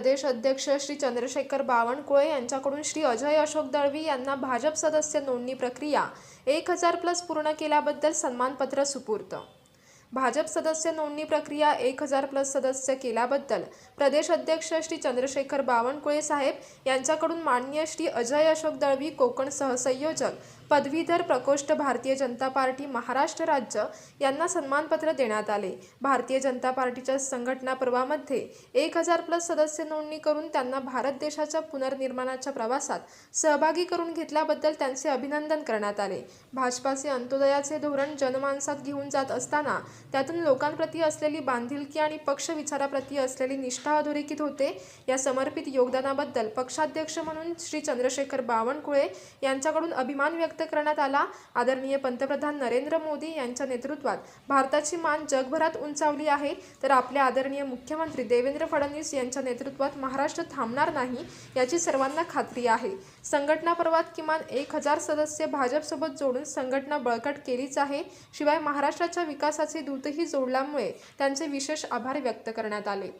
प्रदेश अध्यक्ष श्री चंद्रशेखर बावनकुळे यांच्याकडून श्री अजय अशोक दळवी यांना भाजप सदस्य नोंदणी प्रक्रिया एक हजार प्लस पूर्ण केल्याबद्दल सन्मानपत्र सुपूर्त. भाजप सदस्य नोंदणी प्रक्रिया एक हजार प्लस सदस्य केल्याबद्दल प्रदेश अध्यक्ष श्री चंद्रशेखर बावनकुळे साहेब यांच्याकडून माननीय श्री अजय अशोक दळवी कोकण सहसंयोजक पदवीधर प्रकोष्ठ भारतीय जनता पार्टी महाराष्ट्र राज्य यांना सन्मानपत्र देण्यात आले. भारतीय जनता पार्टीच्या संघटना पर्वामध्ये एक हजार प्लस सदस्य नोंदणी करून त्यांना भारत देशाच्या पुनर्निर्माणाच्या प्रवासात सहभागी करून घेतल्याबद्दल त्यांचे अभिनंदन करण्यात आले. भाजपाचे अंत्योदयाचे धोरण जनमानसात घेऊन जात असताना त्यातून लोकांप्रती असलेली बांधिलकी आणि पक्ष विचाराप्रती असलेली निष्ठा अधोरेखित होते. या समर्पित योगदानाबद्दल पक्षाध्यक्ष म्हणून श्री चंद्रशेखर बावनकुळे यांच्याकडून अभिमान व्यक्त करण्यात आला. आदरणीय पंतप्रधान नरेंद्र मोदी यांच्या नेतृत्वात भारताची मान जगभरात उंचावली आहे. तर आपल्या आदरणीय मुख्यमंत्री देवेंद्र फडणवीस यांच्या नेतृत्वात महाराष्ट्र थांबणार नाही याची सर्वांना खात्री आहे. संघटना पर्वात किमान एक हजार सदस्य भाजपसोबत जोडून संघटना बळकट केलीच आहे. शिवाय महाराष्ट्राच्या विकासाचे दूतही जोडल्यामुळे त्यांचे विशेष आभार व्यक्त करण्यात आले.